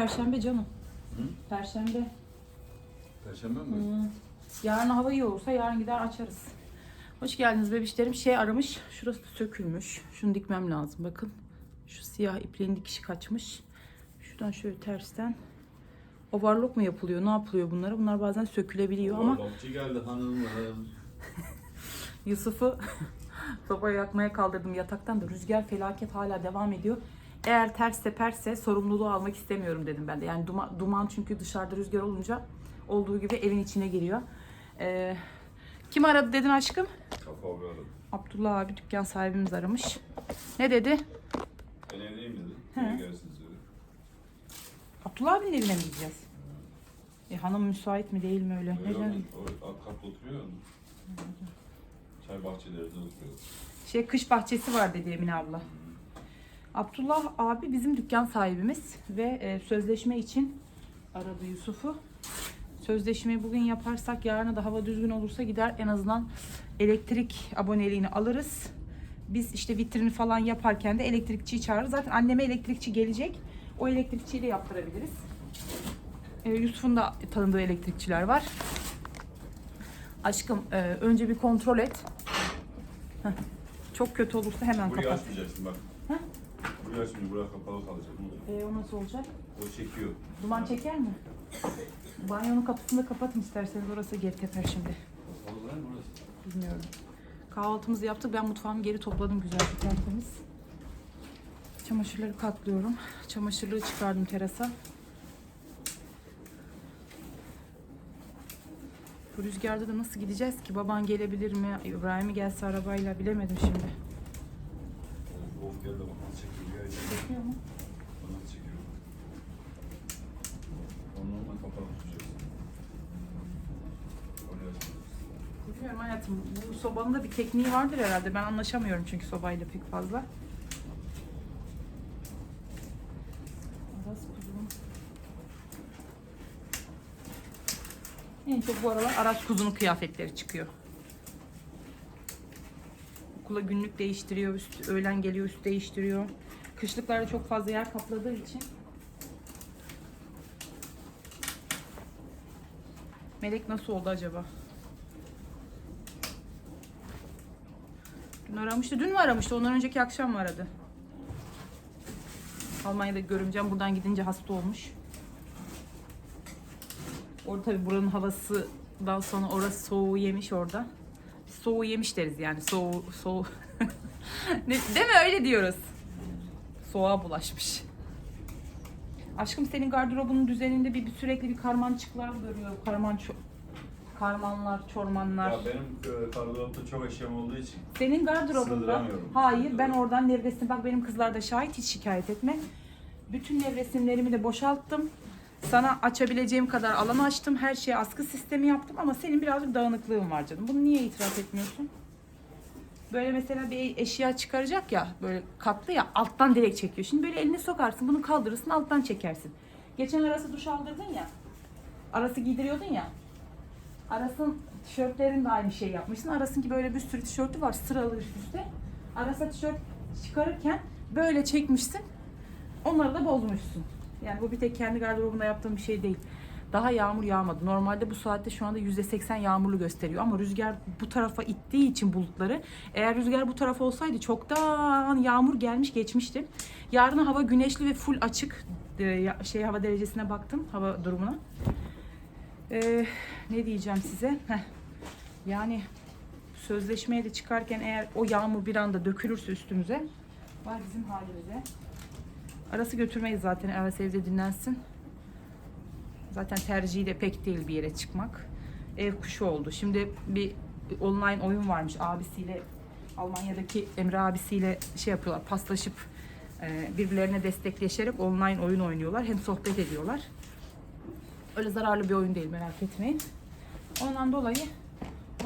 perşembe canım. Hı? Perşembe. Perşembe mi? Hı. Yarın hava iyi olursa yarın gider açarız. Hoş geldiniz bebişlerim. Şey aramış. Şurası sökülmüş. Şunu dikmem lazım. Bakın. Şu siyah ipliğin dikişi kaçmış. Şuradan şöyle tersten. Overlock mu yapılıyor? Ne yapılıyor bunlara? Bunlar bazen sökülebiliyor ama Balıkçı geldi hanımlarım. Yusuf'u sobayı yakmaya kaldırdım yataktan da rüzgar felaket hala devam ediyor. Eğer ters teperse sorumluluğu almak istemiyorum dedim ben de. Yani duman, duman çünkü dışarıda rüzgar olunca olduğu gibi evin içine giriyor. Ee, kim aradı dedin aşkım? Kafa böyle. Abdullah abi dükkan sahibimiz aramış. Ne dedi? Ben evdeyim dedi. He. Dedi. Abdullah abinin evine mi gideceğiz? E, hanım müsait mi değil mi öyle? Öyle Neden? mi? O alt katta oturuyor. Çay bahçelerinde oturuyor. Şey kış bahçesi var dedi Emine abla. Abdullah abi bizim dükkan sahibimiz ve e, sözleşme için aradı Yusuf'u. Sözleşmeyi bugün yaparsak yarına da hava düzgün olursa gider en azından elektrik aboneliğini alırız. Biz işte vitrini falan yaparken de elektrikçiyi çağırırız. Zaten anneme elektrikçi gelecek. O elektrikçiyi de yaptırabiliriz. E, Yusuf'un da tanıdığı elektrikçiler var. Aşkım e, önce bir kontrol et. Heh. Çok kötü olursa hemen Burayı kapat. açmayacaksın bak. He? Burayı açmayın. Burası kapalı kalacak. E, o nasıl olacak? O çekiyor. Duman çeker mi? Banyonun kapısını da kapatın isterseniz orası geri teper şimdi. Kapalı lan burası. Bilmiyorum. Kahvaltımızı yaptık. Ben mutfağımı geri topladım güzel bir tertemiz. Çamaşırları katlıyorum. Çamaşırlığı çıkardım terasa. Bu rüzgarda da nasıl gideceğiz ki? Baban gelebilir mi? İbrahim'i gelse arabayla bilemedim şimdi. Of geldi bak nasıl çekiyor. Ya, içeri. Çekiyor mu? Nasıl çekiyor? Onu normal kapalı tutacaksın. Oraya açmayacaksın. Bilmiyorum hayatım. Bu sobanın da bir tekniği vardır herhalde. Ben anlaşamıyorum çünkü sobayla pek fazla. Aras kuzum. En çok bu aralar Aras kuzunun kıyafetleri çıkıyor. Okula günlük değiştiriyor, üst, öğlen geliyor üst değiştiriyor. Kışlıklarda çok fazla yer kapladığı için. Melek nasıl oldu acaba? Aramıştı. Dün mü aramıştı? Ondan önceki akşam mı aradı? Almanya'da görümcem buradan gidince hasta olmuş. Orada tabii buranın havasından sonra orası soğuğu yemiş orada. Soğuğu yemiş deriz yani. Soğuğu. ne, değil mi? Öyle diyoruz. Soğuğa bulaşmış. Aşkım senin gardırobunun düzeninde bir, bir sürekli bir karmançıklar görüyor. Karman karmanlar, çormanlar. Ya benim e, kargolarımda çok eşyam olduğu için. Senin gardırobunda Sığdıramıyorum. hayır ben oradan nevresim bak benim kızlar da şahit hiç şikayet etme. Bütün nevresimlerimi de boşalttım. Sana açabileceğim kadar alan açtım. Her şeye askı sistemi yaptım ama senin birazcık dağınıklığın var canım. Bunu niye itiraf etmiyorsun? Böyle mesela bir eşya çıkaracak ya böyle katlı ya alttan direkt çekiyor. Şimdi böyle elini sokarsın bunu kaldırırsın alttan çekersin. Geçen arası duş aldırdın ya. Arası giydiriyordun ya. Aras'ın tişörtlerini de aynı şey yapmışsın. Aras'ın ki böyle bir sürü tişörtü var sıralı üst üste. Aras'a tişört çıkarırken böyle çekmişsin. Onları da bozmuşsun. Yani bu bir tek kendi gardırobunda yaptığım bir şey değil. Daha yağmur yağmadı. Normalde bu saatte şu anda %80 yağmurlu gösteriyor ama rüzgar bu tarafa ittiği için bulutları. Eğer rüzgar bu tarafa olsaydı çoktan yağmur gelmiş geçmişti. Yarın hava güneşli ve full açık. Ya- şey hava derecesine baktım hava durumuna. Ee, ne diyeceğim size? Heh. Yani sözleşmeye de çıkarken eğer o yağmur bir anda dökülürse üstümüze var bizim halimize. Arası götürmeyiz zaten Aras evde dinlensin. Zaten tercihi de pek değil bir yere çıkmak. Ev kuşu oldu. Şimdi bir online oyun varmış abisiyle Almanya'daki Emre abisiyle şey yapıyorlar paslaşıp e, birbirlerine destekleşerek online oyun oynuyorlar. Hem sohbet ediyorlar. Öyle zararlı bir oyun değil merak etmeyin. Ondan dolayı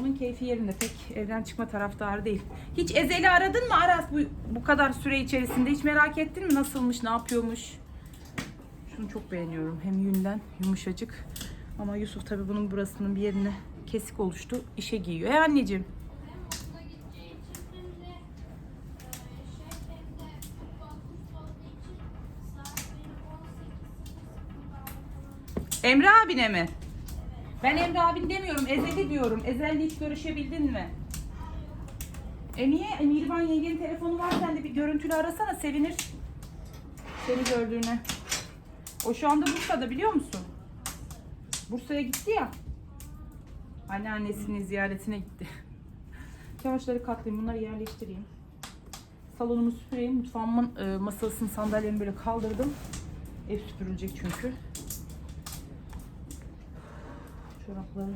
onun keyfi yerinde pek evden çıkma taraftarı değil. Hiç Ezel'i aradın mı Aras bu, bu kadar süre içerisinde? Hiç merak ettin mi nasılmış, ne yapıyormuş? Şunu çok beğeniyorum. Hem yünden yumuşacık. Ama Yusuf tabii bunun burasının bir yerine kesik oluştu. İşe giyiyor. E anneciğim. Emre abine mi? Ben Emre abin demiyorum. Ezel'i diyorum. Ezel'le hiç görüşebildin mi? E niye? E, Mihriban yengenin telefonu var. Sen de bir görüntülü arasana. Sevinir. Seni gördüğüne. O şu anda Bursa'da biliyor musun? Bursa'ya gitti ya. Anneannesinin ziyaretine gitti. Çamaşırları katlayayım. Bunları yerleştireyim. Salonumu süpüreyim. Mutfağımın e, masasını, sandalyemi böyle kaldırdım. Ev süpürülecek çünkü. Çorapları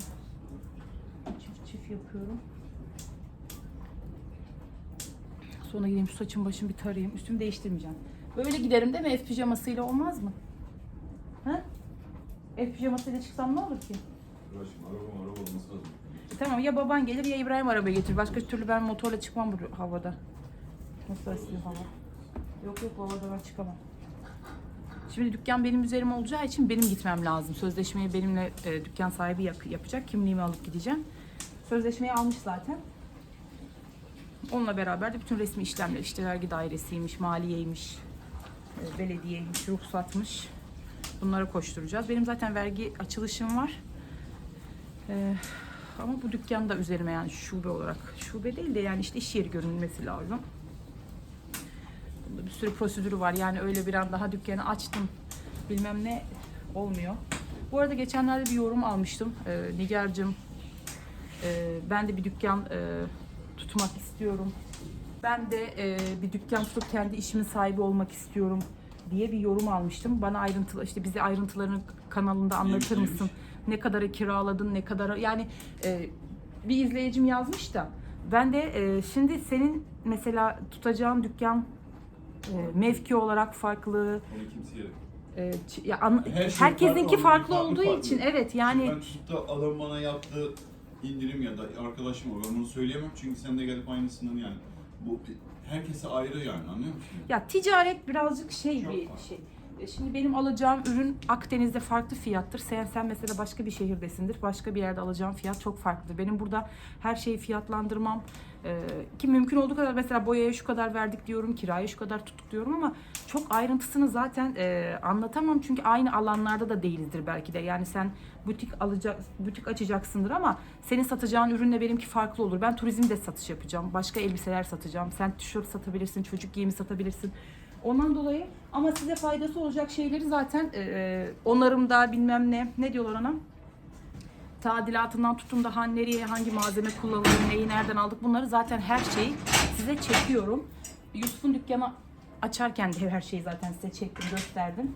çift çift yapıyorum. Sonra gideyim şu saçım başımı bir tarayayım. Üstümü değiştirmeyeceğim. Böyle giderim değil mi? Ev pijamasıyla olmaz mı? Ha? Ev pijamasıyla çıksam ne olur ki? Uğraşma araba araba olması lazım. Tamam ya baban gelir ya İbrahim araba getirir. Başka türlü ben motorla çıkmam bu havada. Nasıl esiyor hava? Yok yok havada ben çıkamam. Şimdi dükkan benim üzerime olacağı için benim gitmem lazım. Sözleşmeyi benimle e, dükkan sahibi yap- yapacak. Kimliğimi alıp gideceğim. Sözleşmeyi almış zaten. Onunla beraber de bütün resmi işlemler işte vergi dairesiymiş, maliyeymiş, e, belediyeymiş, ruhsatmış. Bunlara koşturacağız. Benim zaten vergi açılışım var. E, ama bu dükkan da üzerime yani şube olarak. Şube değil de yani işte iş yeri görünmesi lazım. Bir sürü prosedürü var. Yani öyle bir an daha dükkanı açtım bilmem ne olmuyor. Bu arada geçenlerde bir yorum almıştım. Ee, Nigar'cığım e, ben de bir dükkan e, tutmak istiyorum. Ben de e, bir dükkan tutup kendi işimin sahibi olmak istiyorum diye bir yorum almıştım. Bana ayrıntılı işte bize ayrıntılarını kanalında anlatır Neymiş, mısın? Ne kadara kiraladın, ne kadara yani e, bir izleyicim yazmış da ben de e, şimdi senin mesela tutacağın dükkan e, mevki olarak farklı. Onu e, ç- ya an- Her şey herkesinki farklı, farklı, olduğu farklı. için evet yani Ben tutup da adam bana yaptığı indirim ya da arkadaşım o ben bunu söyleyemem çünkü sen de gelip aynısından yani bu herkese ayrı yani anlıyor musun? Ya ticaret birazcık şey Çok bir farklı. şey. E, Şimdi benim alacağım ürün Akdeniz'de farklı fiyattır. Sen sen mesela başka bir şehirdesindir. Başka bir yerde alacağım fiyat çok farklıdır. Benim burada her şeyi fiyatlandırmam e, ki mümkün olduğu kadar mesela boyaya şu kadar verdik diyorum, kiraya şu kadar tuttuk diyorum ama çok ayrıntısını zaten e, anlatamam çünkü aynı alanlarda da değilizdir belki de. Yani sen butik alacak butik açacaksındır ama senin satacağın ürünle benimki farklı olur. Ben turizmde satış yapacağım. Başka elbiseler satacağım. Sen tişört satabilirsin, çocuk giyimi satabilirsin. Ondan dolayı ama size faydası olacak şeyleri zaten e, onarımda bilmem ne ne diyorlar ona tadilatından tutun da nereye hangi malzeme kullanılır, neyi nereden aldık bunları zaten her şeyi size çekiyorum. Yusuf'un dükkanı açarken de her şeyi zaten size çektim, gösterdim.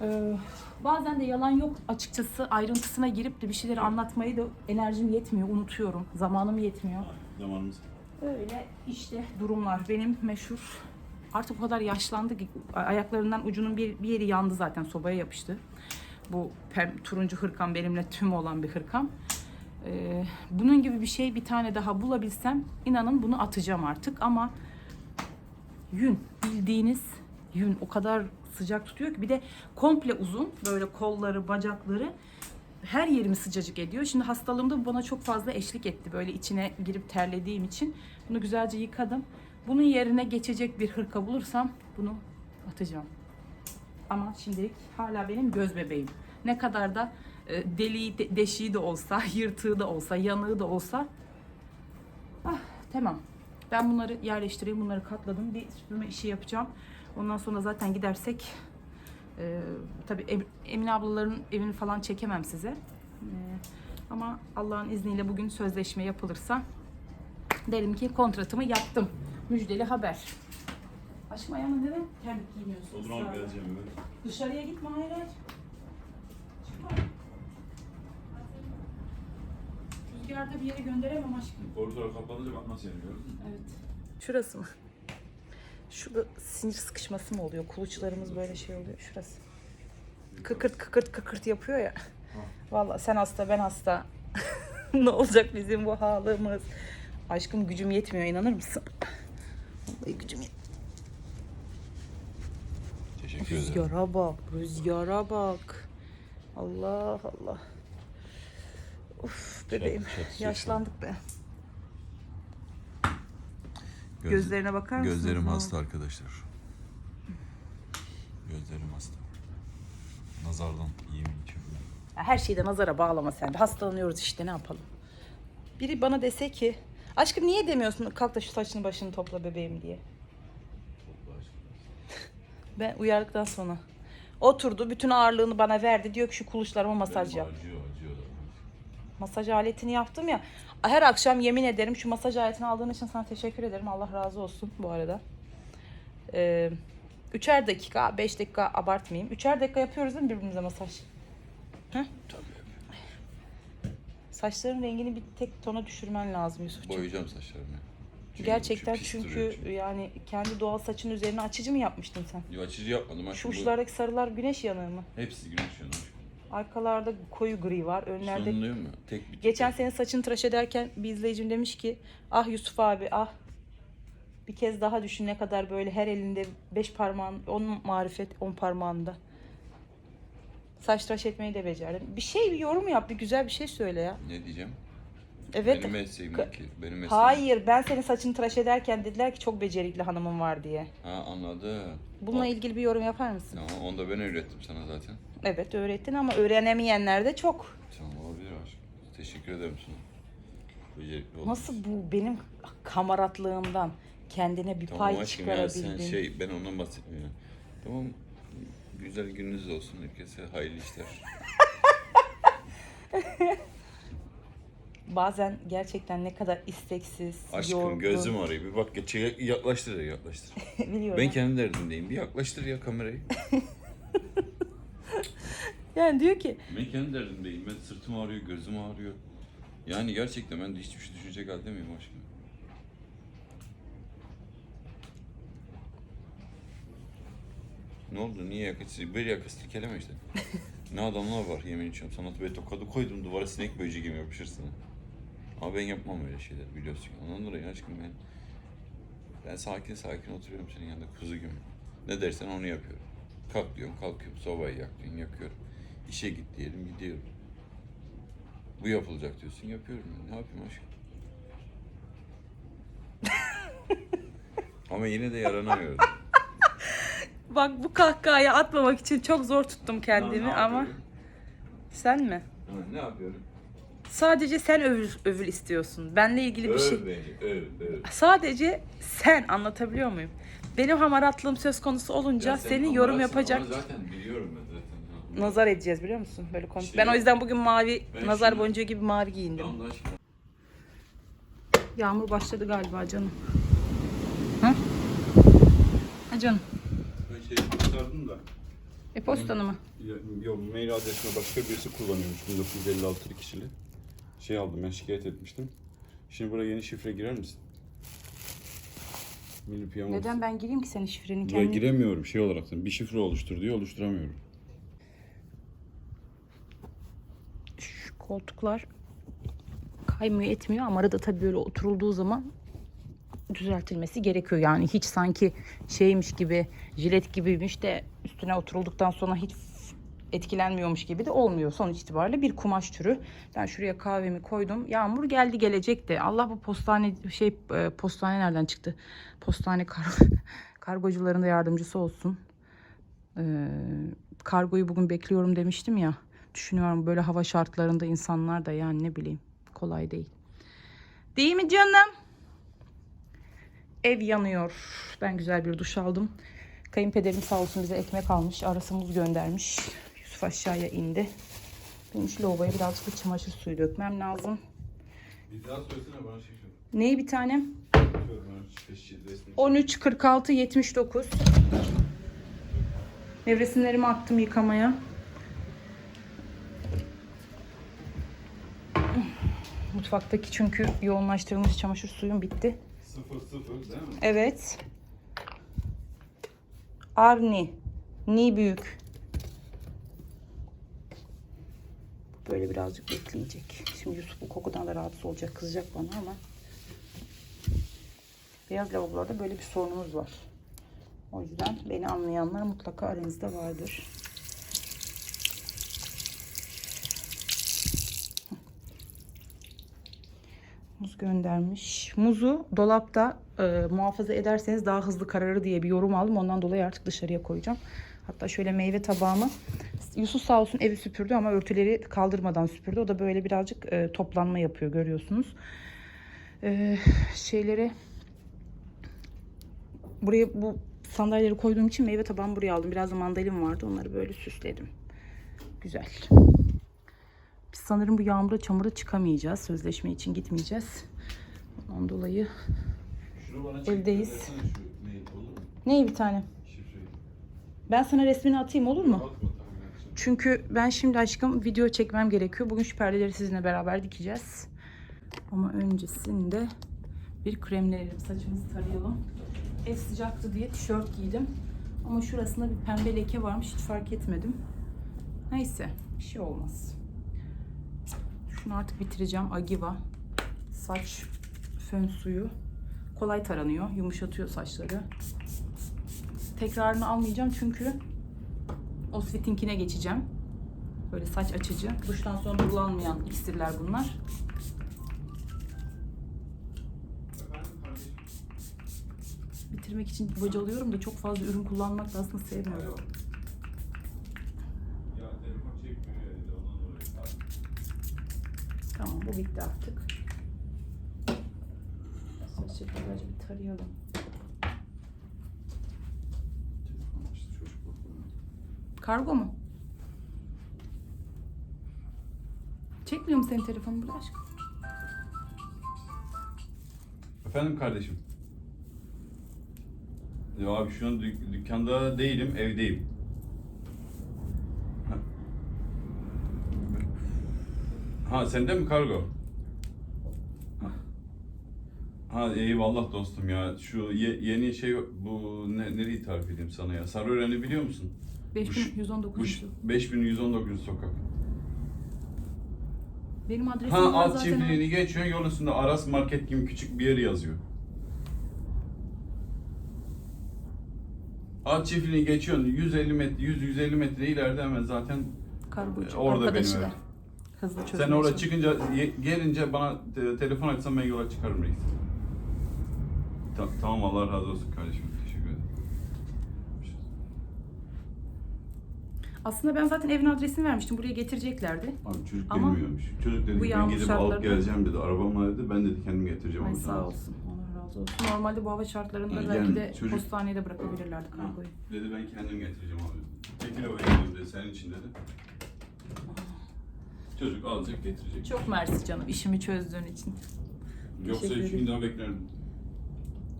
Ee, bazen de yalan yok açıkçası ayrıntısına girip de bir şeyleri anlatmayı da enerjim yetmiyor, unutuyorum. Zamanım yetmiyor. Zamanımız. Öyle işte durumlar. Benim meşhur artık o kadar yaşlandı ki ayaklarından ucunun bir, bir yeri yandı zaten sobaya yapıştı. Bu pem, turuncu hırkam benimle tüm olan bir hırkam. Ee, bunun gibi bir şey bir tane daha bulabilsem inanın bunu atacağım artık ama yün bildiğiniz yün o kadar sıcak tutuyor ki bir de komple uzun böyle kolları bacakları her yerimi sıcacık ediyor. Şimdi hastalığımda bana çok fazla eşlik etti. Böyle içine girip terlediğim için bunu güzelce yıkadım. Bunun yerine geçecek bir hırka bulursam bunu atacağım. Ama şimdilik hala benim göz bebeğim. Ne kadar da e, deliği, de- deşiği de olsa, yırtığı da olsa, yanığı da olsa ah tamam. Ben bunları yerleştireyim. Bunları katladım. Bir süpürme işi yapacağım. Ondan sonra zaten gidersek e, tabii Em- Emine ablaların evini falan çekemem size. E, ama Allah'ın izniyle bugün sözleşme yapılırsa derim ki kontratımı yaptım. Müjdeli haber. Aşkım ayağına neden terlik giymiyorsun? Olur ısrarla? geleceğim evet. Dışarıya gitme hayır hayır. Çıkma. Rüzgarda bir yere gönderemem aşkım. Koridor kapanınca bak nasıl yanıyor gördün mü? Evet. Şurası mı? Şurada sinir sıkışması mı oluyor? Kuluçlarımız böyle şey oluyor. Şurası. Kıkırt kıkırt kıkırt yapıyor ya. Vallahi sen hasta ben hasta. ne olacak bizim bu halımız? Aşkım gücüm yetmiyor inanır mısın? Gücüm yetmiyor. Teşekkür Rüzgara bak, rüzgara bak. Allah Allah. Uf bebeğim, yaşlandık be. Gözlerine bakar mısın? Gözlerim hasta arkadaşlar. Gözlerim hasta. Nazardan yemin içiyorum. Ya Her şeyi de nazara bağlama sen de. Hastalanıyoruz işte ne yapalım. Biri bana dese ki aşkım niye demiyorsun kalk da şu saçını başını topla bebeğim diye. Ben uyardıktan sonra. Oturdu bütün ağırlığını bana verdi. Diyor ki şu kuluşlarıma masaj yap. Acıyor acıyor. Masaj aletini yaptım ya. Her akşam yemin ederim şu masaj aletini aldığın için sana teşekkür ederim. Allah razı olsun bu arada. Ee, üçer dakika, beş dakika abartmayayım. Üçer dakika yapıyoruz değil mi birbirimize masaj? Heh? Saçların rengini bir tek tona düşürmen lazım Yusufcuğum. Boyayacağım saçlarımı. Çünkü Gerçekten pis çünkü duruyor çünkü. yani kendi doğal saçın üzerine açıcı mı yapmıştın sen? Yo, açıcı yapmadım. Şu aşkım, bu- uçlardaki sarılar güneş yanığı mı? Hepsi güneş yanıyor. aşkım. Arkalarda koyu gri var. Önlerde Sonluyor mu? Tek bir Geçen sene saçını tıraş ederken bir izleyicim demiş ki ah Yusuf abi ah bir kez daha düşün ne kadar böyle her elinde beş parmağın on marifet on parmağında. Saç tıraş etmeyi de becerdim. Bir şey bir yorum yap bir güzel bir şey söyle ya. Ne diyeceğim? Evet. Benim mesleğim ki. Benim mesleğim. Hayır ben senin saçını tıraş ederken dediler ki çok becerikli hanımın var diye. Ha anladım. Bununla O- ilgili bir yorum yapar mısın? Tamam onu da ben öğrettim sana zaten. Evet öğrettin ama öğrenemeyenler de çok. Tamam olabilir aşkım. Teşekkür ederim sana. Becerikli oldun. Nasıl bu benim kamaratlığımdan kendine bir Tamam pay aşkım ya çıkarabildin? sen şey ben ondan bahsetmiyorum. ya. Tamam güzel gününüz olsun herkese hayırlı işler. Bazen gerçekten ne kadar isteksiz, Aşkım yorgun. gözüm arıyor bir bak geç yaklaştır ya yaklaştır. Biliyorum. ben kendi derdimdeyim bir yaklaştır ya kamerayı. Yani diyor ki Ben kendi derdimdeyim ben sırtım ağrıyor gözüm ağrıyor. Yani gerçekten ben de hiçbir şey düşünecek halde miyim aşkım? Ne oldu? Niye yakası? Bir yakası silkeleme işte. ne adamlar var yemin içiyorum. Sana böyle tokadı koydum duvara sinek böceği gibi yapışırsın. Ama ben yapmam öyle şeyler biliyorsun. Ondan dolayı aşkım ben ben sakin sakin oturuyorum senin yanında kuzu gibi. Ne dersen onu yapıyorum. Kalk diyorum kalkıyorum. Sobayı yak diyorsun yakıyorum. İşe git diyelim gidiyorum. Bu yapılacak diyorsun yapıyorum. Ben. Ne yapayım aşkım? Ama yine de yaranamıyorum. Bak bu kahkahayı atmamak için çok zor tuttum kendimi Ne ama yapıyorum? sen mi? Ha, ne yapıyorum? Sadece sen övül, övül istiyorsun. Benle ilgili bir şey. Öv beni, öv, öv. Sadece sen anlatabiliyor muyum? Benim hamaratlığım söz konusu olunca Ya sen senin yorum hamaratsın yapacak Zaten biliyorum ben zaten. Ha. nazar edeceğiz biliyor musun? Böyle konuş. İşte ben o ya. yüzden bugün mavi Ben nazar şimdi- boncuğu gibi mavi giyindim. Yağmur başladı galiba canım. Hı? Ha canım. Çıkardım da. E-postanı mı? Ya, yok mail adresine başka birisi kullanıyormuş 1956 kişili. Şey aldım ben şikayet etmiştim. Şimdi buraya yeni şifre girer misin? Milli piyano. Neden ben gireyim ki senin şifreni Buraya kendim? giremiyorum şey olarak. Bir şifre oluştur diyor oluşturamıyorum. Şu koltuklar kaymıyor etmiyor ama arada tabii böyle oturulduğu zaman düzeltilmesi gerekiyor. Yani hiç sanki şeymiş gibi jilet gibiymiş de üstüne oturulduktan sonra hiç etkilenmiyormuş gibi de olmuyor. Sonuç itibariyle bir kumaş türü. Ben şuraya kahvemi koydum. Yağmur geldi gelecek de. Allah bu postane şey e, postane nereden çıktı? Postane kar, kargocuların da yardımcısı olsun. Ee, kargoyu bugün bekliyorum demiştim ya. Düşünüyorum böyle hava şartlarında insanlar da yani ne bileyim kolay değil. Değil mi canım? Ev yanıyor. Ben güzel bir duş aldım. Kayınpederim sağ olsun bize ekmek almış. Arası muz göndermiş. Yusuf aşağıya indi. Benim şu lavaboya birazcık da çamaşır suyu dökmem lazım. Bir daha söylesene bana şifre. Neyi bir tanem? Şöyle bana şifre şifre resmi. 13 46 79. Nevresimlerimi attım yıkamaya. Mutfaktaki çünkü yoğunlaştırılmış çamaşır suyum bitti. Sıfır sıfır değil mi? Evet. Arni. Ni büyük. Böyle birazcık bekleyecek. Şimdi Yusuf bu kokudan da rahatsız olacak. Kızacak bana ama. Beyaz lavabolarda böyle bir sorunumuz var. O yüzden beni anlayanlar mutlaka aranızda vardır. Muz göndermiş. Muzu dolapta e, muhafaza ederseniz daha hızlı kararır diye bir yorum aldım. Ondan dolayı artık dışarıya koyacağım. Hatta şöyle meyve tabağımı Yusuf sağ olsun evi süpürdü ama örtüleri kaldırmadan süpürdü. O da böyle birazcık e, toplanma yapıyor görüyorsunuz. E, şeyleri buraya bu sandalyeleri koyduğum için meyve tabağımı buraya aldım. Biraz da mandalin vardı. Onları böyle süsledim. Güzel. Biz sanırım bu yağmurda çamura çıkamayacağız. Sözleşme için gitmeyeceğiz. Ondan dolayı Evdeyiz. neyi bir tane? Ben sana resmini atayım olur mu? Çünkü ben şimdi aşkım video çekmem gerekiyor. Bugün şu perdeleri sizinle beraber dikeceğiz. Ama öncesinde bir kremleyelim. Saçımızı tarayalım. Ev sıcaktı diye tişört giydim. Ama şurasında bir pembe leke varmış. Hiç fark etmedim. Neyse. Bir şey olmaz. Şunu artık bitireceğim. Agiva. Saç fön suyu. Kolay taranıyor. Yumuşatıyor saçları. Tekrarını almayacağım çünkü Osfit'inkine geçeceğim. Böyle saç açıcı. Duştan sonra kullanmayan iksirler bunlar. Bitirmek için bocalıyorum da çok fazla ürün kullanmak da aslında sevmiyorum. Ya telefon çekmiyor ya. bir de Ondan dolayı. Tamam bu bitti artık. Saçı güzelce bir tarayalım. Kargo mu? Çekmiyor mu senin telefonun burada aşkım? Efendim kardeşim. Ya abi şu an dük- dükkanda değilim, evdeyim. Ha sende mi kargo? Ha. Eyvallah dostum ya. Şu ye- yeni şey bu ne, nereyi tarif edeyim sana ya? Sarıören'i biliyor musun? Bu 5119. ş- 5119 sokak. Benim adresim Ha var alt zaten. çiftliğini geçiyor yol üstünde Aras Market gibi küçük bir yer yazıyor. Alt çiftliğini geçiyorsun 150 metre 100-150 metre ileride hemen zaten Kargocu. E, orada benim ev. Hızlı çözmek sen için. çıkınca ye- gelince bana te- telefon açsan ben yola çıkarım reis. Ta- tamam Allah razı olsun kardeşim teşekkür ederim. Aslında ben zaten evin adresini vermiştim. Buraya getireceklerdi. Abi çocuk Ama bilmiyormuş. Çocuk dedi bu ben yağmur gidip alıp geleceğim dedi. Arabam var dedi. Ben dedi kendim getireceğim. Ay sağ sana. olsun. Allah razı olsun. Normalde bu hava şartlarında Yani belki de çocuk- postaneye de bırakabilirlerdi kargoyu. Dedi ben kendim getireceğim abi. Tekile oynayayım dedi senin için dedi. Çocuk alacak getirecek. Çok mersi canım işimi çözdüğün için. Yoksa Teşekkür üç gün ederim. daha beklerdim.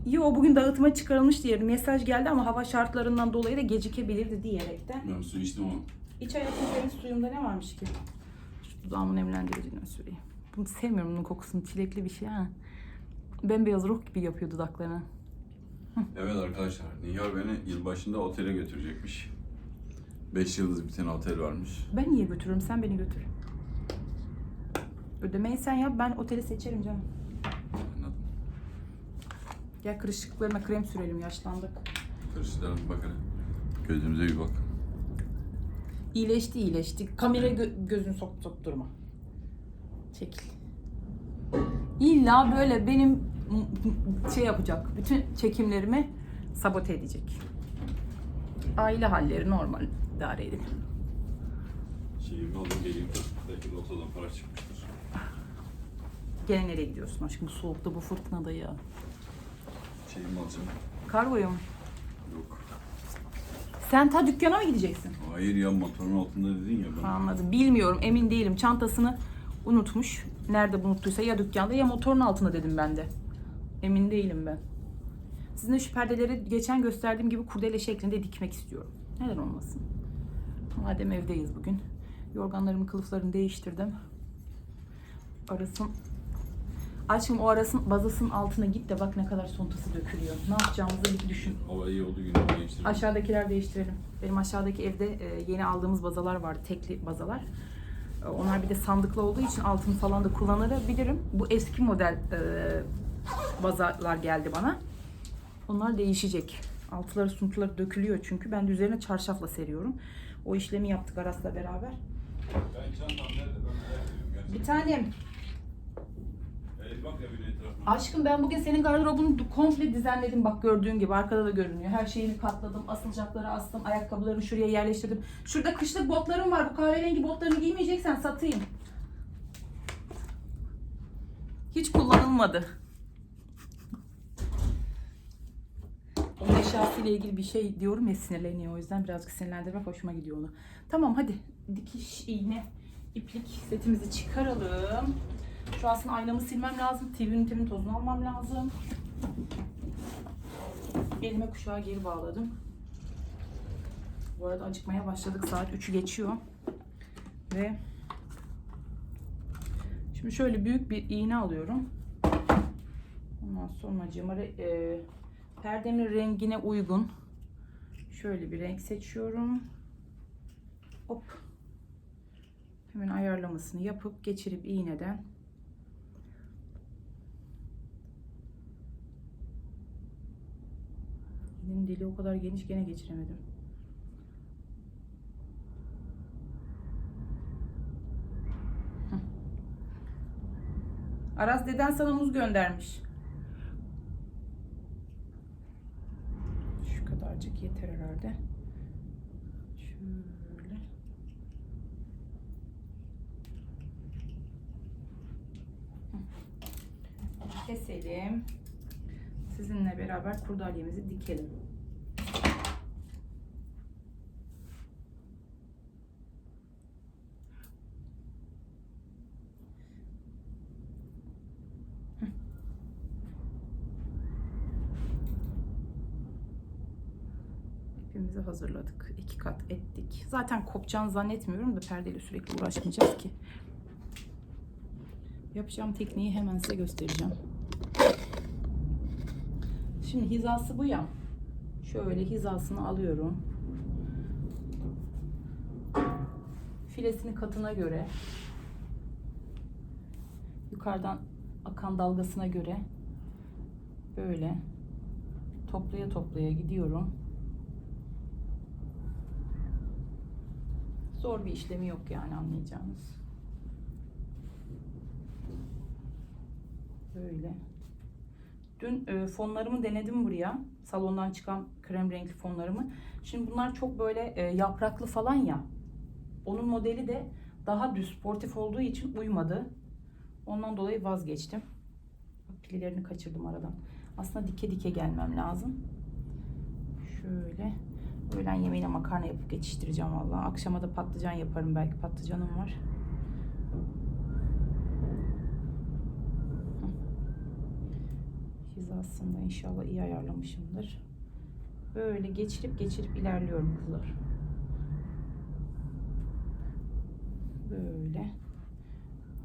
Yo bugün dağıtıma çıkarılmış diye mesaj geldi ama hava şartlarından dolayı da gecikebilirdi diyerekten. Ben su içtim ama. İç hayatım benim suyumda ne varmış ki? Şu dudağımın nemlendiriciden süreyim. Bunu sevmiyorum bunun kokusunu. Çilekli bir şey ha. Bembeyaz ruh gibi yapıyor dudaklarını. Evet arkadaşlar, Nigar beni yılbaşında otele götürecekmiş. 5 yıldız bir tane otel varmış. Ben niye götürürüm? Sen beni götür. Ödemeyi sen yap. Ben oteli seçerim canım. Anladım. Gel kırışıklarına krem sürelim. Yaşlandık. Karıştıran bir bakın. Gözümüze bir bak. İyileşti iyileşti. Kameraya gö- gözünü sok sok durma. Çekil. İlla böyle benim şey yapacak. Bütün çekimlerimi sabote edecek. Aile halleri normal idare edin. Şeyimi aldım geleyim. Belki lotodan para çıkmıştır. Gene nereye gidiyorsun aşkım? Bu soğukta bu fırtınada ya. Şeyimi alacağım. Kargoya mı? Yok. Sen ta dükkana mı gideceksin? Hayır ya motorun altında dedin ya ben. Anladım. Bilmiyorum. Emin değilim. Çantasını unutmuş. Nerede unuttuysa ya dükkanda ya motorun altında dedim ben de. Emin değilim ben. Sizin de şu perdeleri geçen gösterdiğim gibi kurdele şeklinde dikmek istiyorum. Neden olmasın? Madem evdeyiz bugün. Yorganlarımı, kılıflarını değiştirdim. Arasın Aşkım o arasın bazasının altına git de bak ne kadar sontası dökülüyor. Ne yapacağımızı bir düşün. Hava iyi oldu günü geçti. Aşağıdakiler değiştirelim. Benim aşağıdaki evde e, yeni aldığımız bazalar vardı. Tekli bazalar. E, Onlar bir de sandıklı olduğu için altını falan da kullanabilirim. Bu eski model e, bazalar geldi bana. Onlar değişecek. Altıları suntuları dökülüyor çünkü. Ben de üzerine çarşafla seriyorum. O işlemi yaptık Aras'la beraber. Ben çantam nerede? Ben merak ediyorum gerçekten. Bir tanem. Aşkım ben bugün senin gardırobunu komple düzenledim bak gördüğün gibi arkada da görünüyor. Her şeyini katladım, asılacakları astım, ayakkabılarını şuraya yerleştirdim. Şurada kışlık botlarım var. Bu kahverengi botlarını giymeyeceksen satayım. Hiç kullanılmadı. Onun eşyasıyla ilgili bir şey diyorum ya sinirleniyor. O yüzden birazcık sinirlendirmek hoşuma gidiyor onu. Tamam hadi dikiş, iğne, iplik setimizi çıkaralım. Şu aslında aynamı silmem lazım. TV ünitemin tozunu almam lazım. Elime kuşağı geri bağladım. Bu arada acıkmaya başladık. Saat 3'ü geçiyor. Ve şimdi şöyle büyük bir iğne alıyorum. Ondan sonra cımarı e, perdemin rengine uygun şöyle bir renk seçiyorum. Hop. Hemen ayarlamasını yapıp geçirip iğneden İğnenin dili o kadar geniş gene geçiremedim. Aras deden sana muz göndermiş. Şu kadarcık yeter herhalde. Şöyle. Keselim. Sizinle beraber kurdalyemizi dikelim. İpimizi hazırladık. iki kat ettik. Zaten kopacağını zannetmiyorum da perdeyle sürekli uğraşmayacağız ki. Yapacağım tekniği hemen size göstereceğim. Şimdi hizası bu ya. Şöyle hizasını alıyorum. Filesini katına göre yukarıdan akan dalgasına göre böyle toplaya toplaya gidiyorum. Zor bir işlemi yok yani anlayacağınız. Böyle. Dün e, fonlarımı denedim buraya. Salondan çıkan krem renkli fonlarımı. Şimdi bunlar çok böyle e, yapraklı falan ya. Onun modeli de daha düz sportif olduğu için uymadı. Ondan dolayı vazgeçtim. Pililerini kaçırdım aradan. Aslında dike dike gelmem lazım. Şöyle. Öğlen yemeğine makarna yapıp geçiştireceğim vallahi. Akşama da patlıcan yaparım belki. Patlıcanım var. Hizasında inşallah iyi ayarlamışımdır. Böyle geçirip geçirip ilerliyorum kızlar. Böyle.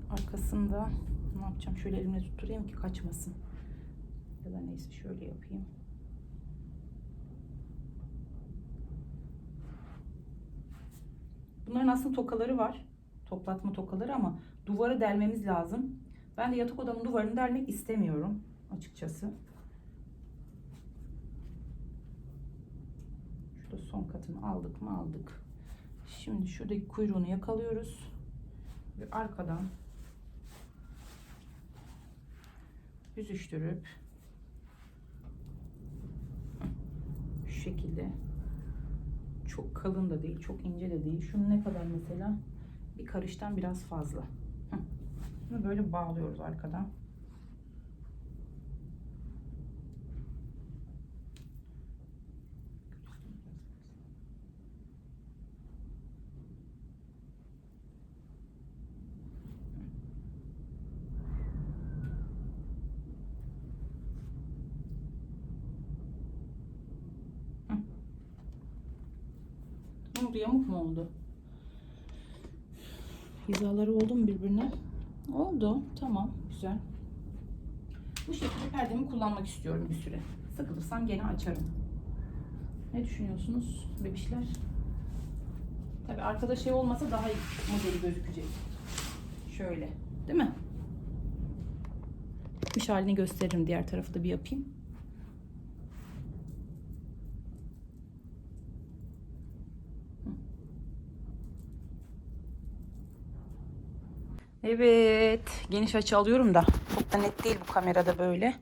Arkasında ne yapacağım? Şöyle elimle tutturayım ki kaçmasın. Ya da neyse şöyle yapayım. Bunların aslında tokaları var. Toplatma tokaları ama duvarı delmemiz lazım. Ben de yatak odamın duvarını delmek istemiyorum açıkçası. Şurada son katını aldık mı aldık. Şimdi şuradaki kuyruğunu yakalıyoruz. Ve arkadan büzüştürüp şu şekilde çok kalın da değil, çok ince de değil. Şunun ne kadar mesela? Bir karıştan biraz fazla. Bunu böyle bağlıyoruz arkadan. Ne oldu? Hizaları oldu mu birbirine? Oldu. Tamam. Güzel. Bu şekilde perdemi kullanmak istiyorum bir süre. Sıkılırsam gene açarım. Ne düşünüyorsunuz bebişler? Tabi arkada şey olmasa daha iyi modeli gözükecek. Şöyle. Değil mi? Bitmiş halini gösteririm. Diğer tarafı da bir yapayım. Evet. Geniş açı alıyorum da. Çok da net değil bu kamerada böyle.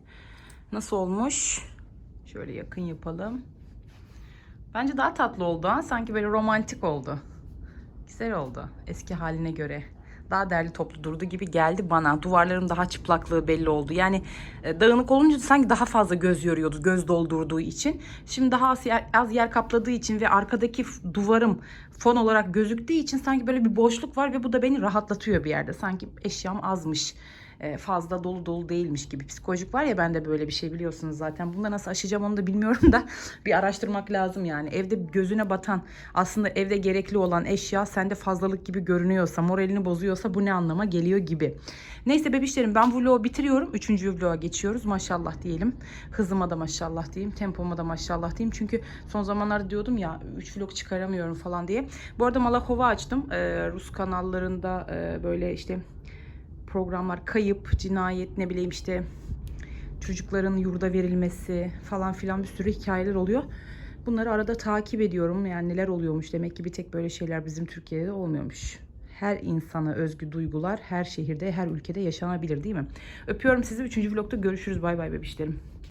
Nasıl olmuş? Şöyle yakın yapalım. Bence daha tatlı oldu ha. Sanki böyle romantik oldu. Güzel oldu. Eski haline göre. Daha derli toplu durdu gibi geldi bana. Duvarların daha çıplaklığı belli oldu. Yani e, dağınık olunca sanki daha fazla göz yoruyordu. Göz doldurduğu için. Şimdi daha az yer, az yer kapladığı için ve arkadaki duvarım fon olarak gözüktüğü için sanki böyle bir boşluk var ve bu da beni rahatlatıyor bir yerde. Sanki eşyam azmış e, fazla dolu dolu değilmiş gibi. Psikolojik var ya bende böyle bir şey biliyorsunuz zaten. Bunda nasıl aşacağım onu da bilmiyorum da bir araştırmak lazım yani. Evde gözüne batan aslında evde gerekli olan eşya sende fazlalık gibi görünüyorsa, moralini bozuyorsa bu ne anlama geliyor gibi. Neyse bebişlerim ben vlogu bitiriyorum. Üçüncü vloga geçiyoruz. Maşallah diyelim. Hızıma da maşallah diyeyim. Tempoma da maşallah diyeyim. Çünkü son zamanlarda diyordum ya 3 vlog çıkaramıyorum falan diye. Bu arada Malakova açtım. Ee, Rus kanallarında e, böyle işte programlar kayıp, cinayet ne bileyim işte çocukların yurda verilmesi falan filan bir sürü hikayeler oluyor. Bunları arada takip ediyorum. Yani neler oluyormuş demek ki bir tek böyle şeyler bizim Türkiye'de olmuyormuş. Her insana özgü duygular her şehirde, her ülkede yaşanabilir değil mi? Öpüyorum sizi. Üçüncü vlogda görüşürüz. Bay bay bebişlerim.